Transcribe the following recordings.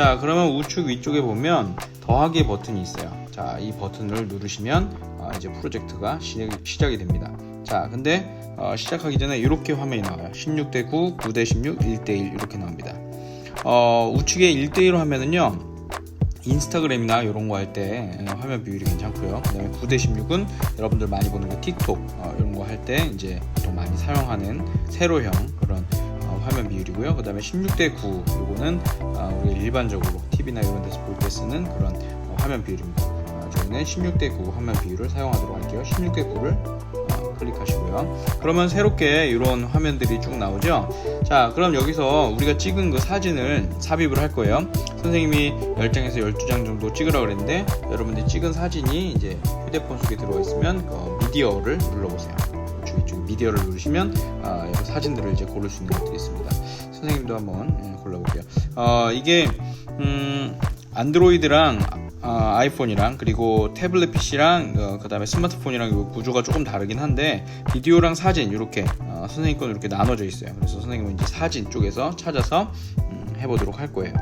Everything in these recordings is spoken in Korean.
자, 그러면 우측 위쪽에 보면 더하기 버튼이 있어요. 자, 이 버튼을 누르시면 어, 이제 프로젝트가 시작이, 됩니다. 자, 근데 어, 시작하기 전에 이렇게 화면이 나와요. 16대 9, 9대 16, 1대 1 이렇게 나옵니다. 어, 우측에 1대 1 화면은요. 인스타그램이나 이런 거 할 때 화면 비율이 괜찮고요. 그다음에 9대 16은 여러분들 많이 보는 거 틱톡 어, 이런 거 할 때 이제 보통 많이 사용하는 세로형 그런 어, 화면 비율이고요. 그 다음에 16대 9 이거는 어, 우리 일반적으로 TV나 이런 데서 볼 때 쓰는 그런 어, 화면 비율입니다. 어, 저희는 16대 9 화면 비율을 사용하도록 할게요. 16대 9를 어, 클릭하시고요. 그러면 새롭게 이런 화면들이 쭉 나오죠. 자, 그럼 여기서 우리가 찍은 그 사진을 삽입을 할 거예요. 선생님이 10장에서 12장 정도 찍으라 그랬는데 여러분들이 찍은 사진이 이제 휴대폰 속에 들어가 있으면 어, 미디어를 눌러보세요. 이쪽 이쪽 미디어를 누르시면 아, 여러 사진들을 이제 고를 수 있는 것들이 있습니다. 선생님도 한번 예, 골라볼게요. 어, 이게 음, 안드로이드랑 아, 아이폰이랑 그리고 태블릿 PC랑 어, 그다음에 스마트폰이랑 요 구조가 조금 다르긴 한데 비디오랑 사진 이렇게 어, 선생님 건 이렇게 나눠져 있어요. 그래서 선생님은 이제 사진 쪽에서 찾아서 음, 해보도록 할 거예요.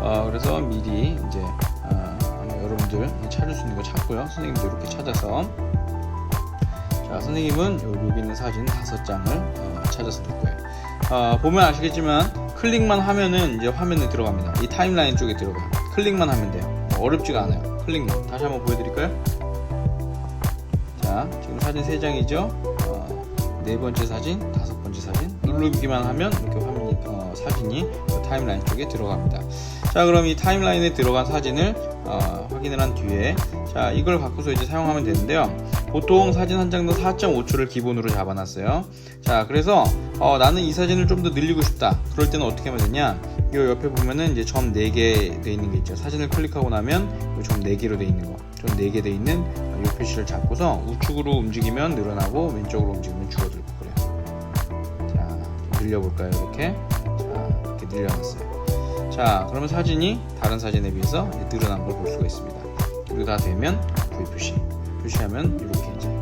어, 그래서 미리 이제 어, 여러분들 찾을 수 있는 거 찾고요. 선생님도 이렇게 찾아서 자 선생님은 요- 여기 있는 사진 다섯 장을 어, 찾아서 놓을 거예요. 어, 보면 아시겠지만 클릭만 하면은 이제 화면에 들어갑니다. 이 타임라인 쪽에 들어가요. 클릭만 하면 돼요. 뭐 어렵지가 않아요. 클릭만. 다시 한번 보여드릴까요? 자, 지금 사진 세 장이죠. 어, 네 번째 사진, 다섯 번째 사진. 누르기만 하면 이렇게 화면이 어, 사진이 그 타임라인 쪽에 들어갑니다. 자, 그럼 이 타임라인에 들어간 사진을 어, 확인을 한 뒤에 자 이걸 갖고서 이제 사용하면 되는데요. 보통 사진 한 장당 4.5초를 기본으로 잡아놨어요. 자, 그래서 어, 나는 이 사진을 좀 더 늘리고 싶다. 그럴 때는 어떻게 하면 되냐? 이 옆에 보면은 이제 점 4개 돼 있는 게 있죠. 사진을 클릭하고 나면 점 4개로 돼 있는 거, 점 4개 돼 있는 이 표시를 잡고서 우측으로 움직이면 늘어나고 왼쪽으로 움직이면 줄어들고 그래요. 자, 좀 늘려볼까요? 이렇게. 자, 이렇게 늘려놨어요. 자, 그러면 사진이 다른 사진에 비해서 늘어난 걸 볼 수가 있습니다. 그리고 다 되면 V 표시. 표시하면 이렇게 이제